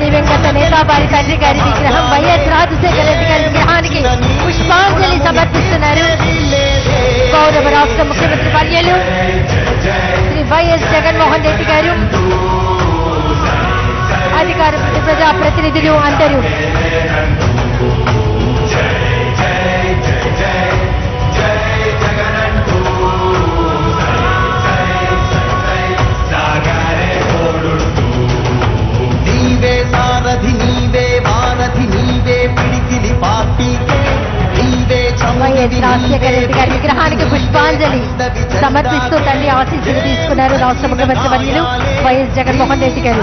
దివంగత నేతాబారి తండ్రి గారి విగ్రహం వైఎస్ రాజశేఖర రెడ్డి గారి విగ్రహానికి పుష్పాంజలి సమర్పిస్తున్నారు. గౌరవ రాష్ట్ర ముఖ్యమంత్రి వర్యులు శ్రీ వైఎస్ జగన్మోహన్ రెడ్డి గారు అధికార ప్రజా ప్రతినిధులు అందరూ. రాజశేఖర రెడ్డి గారి విగ్రహానికి పుష్పాంజలి సమర్పిస్తూ తండ్రి ఆశీస్సులు తీసుకున్నారు. రాష్ట్ర ముఖ్యమంత్రి వర్యులు వైఎస్ జగన్మోహన్ రెడ్డి గారు.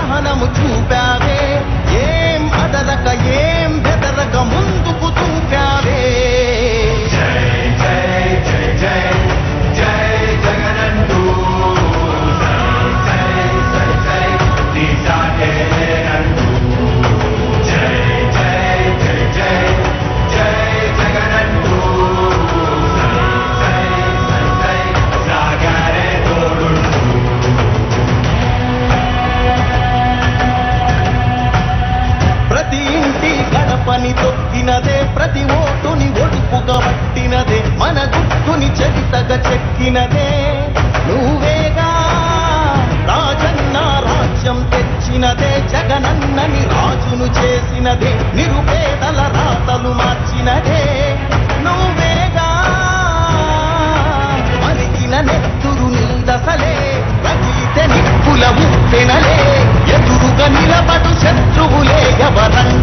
మార్చినదే నిరుపేదల రాతలు మార్చినదే. నువ్వేగా మరిగిన నెత్తురు నీదసలే రగిలితే నిప్పుల ఉప్పెనలే. ఎదురుగా నిలబడు శత్రువులే ఎవరంగా